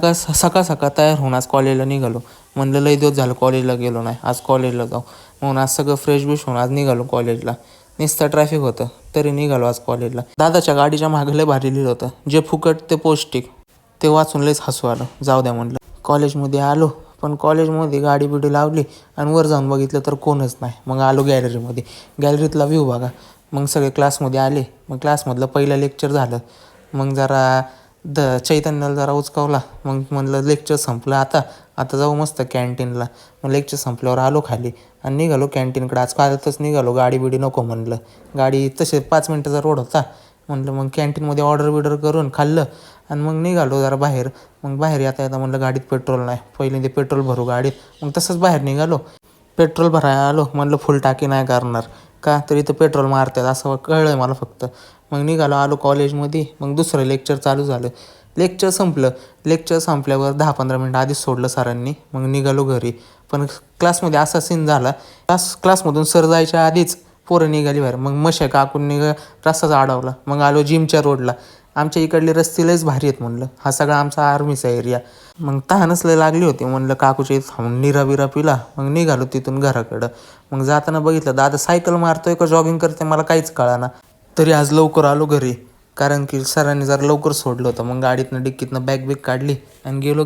सकाळ सकाळ सकाळ तयार होऊन आज कॉलेजला निघालो. म्हणलं लई दिवस झालं कॉलेजला गेलो नाही. आज कॉलेजला जाऊ. म्हणून आज सगळं फ्रेश बिश होऊन आज निघालो कॉलेजला नुसतं ट्रॅफिक होतं. तरी निघालो आज कॉलेजला दादाच्या गाडीच्या मागे लय भारी लिहिलं होतं. जे फुकट ते पौष्टिक. ते वाचून लयच हसू आलं. जाऊ द्या म्हणलं. कॉलेजमध्ये आलो. पण कॉलेजमध्ये गाडी बिडी लावली आणि वर जाऊन बघितलं तर कोणच नाही. मग आलो गॅलरीमध्ये गॅलरीतला व्ह्यू बघा. मग सगळे क्लासमध्ये आले. मग क्लासमधलं पहिलं लेक्चर झालं. मग जरा द चैतन्याला जरा उचकावला. मग म्हणलं लेक्चर संपलं आता. आता जाऊ मस्त कॅन्टीनला. मग लेक्चर संपल्यावर आलो खाली आणि निघालो कॅन्टीनकडे. आज पाहतच निघालो गाडी बिडी नको म्हणलं. गाडी तसे पाच मिनटाचा रोड होता. म्हणलं मग कॅन्टीनमध्ये ऑर्डर बिडर करून खाल्लं. आणि मग निघालो जरा बाहेर. मग बाहेर येता येता म्हणलं गाडीत पेट्रोल नाही. पहिल्यांदा पेट्रोल भरू गाडीत. मग तसंच बाहेर निघालो. पेट्रोल भरायला आलो. म्हणलं फुल टाकी नाही करणार. का तर इथं पेट्रोल मारतात असं कळलं आहे मला फक्त. मग निघालो आलो कॉलेजमध्ये मग दुसरं लेक्चर चालू झालं. लेक्चर संपलं. लेक्चर संपल्यावर दहा पंधरा मिनटं आधीच सोडलं सरांनी. मग निघालो घरी. पण क्लासमध्ये असा सीन झाला. क्लास क्लासमधून सर जायच्या आधीच पोरं निघाली बाहेर. मग मशा काकून निघ रस्ताच अडवला. मग आलो जिमच्या रोडला. आमच्या इकडले रस्ते लयच भारी आहेत म्हणलं. हा सगळा आमचा आर्मीचा एरिया मग तहानच लय लागली होती म्हणलं काकूच्या इथं थांबून. निरा बिरा पिला. मग निघालो तिथून घराकडं. मग जाताना बघितलं दादा सायकल मारतोय का जॉगिंग करते मला काहीच कळाना. तरी आज लवकर आलो घरी. कारण की सरांनी जरा लवकर सोडलं होतं. मग गाडीतनं डिक्कीतनं बॅग बिग काढली आणि गेलो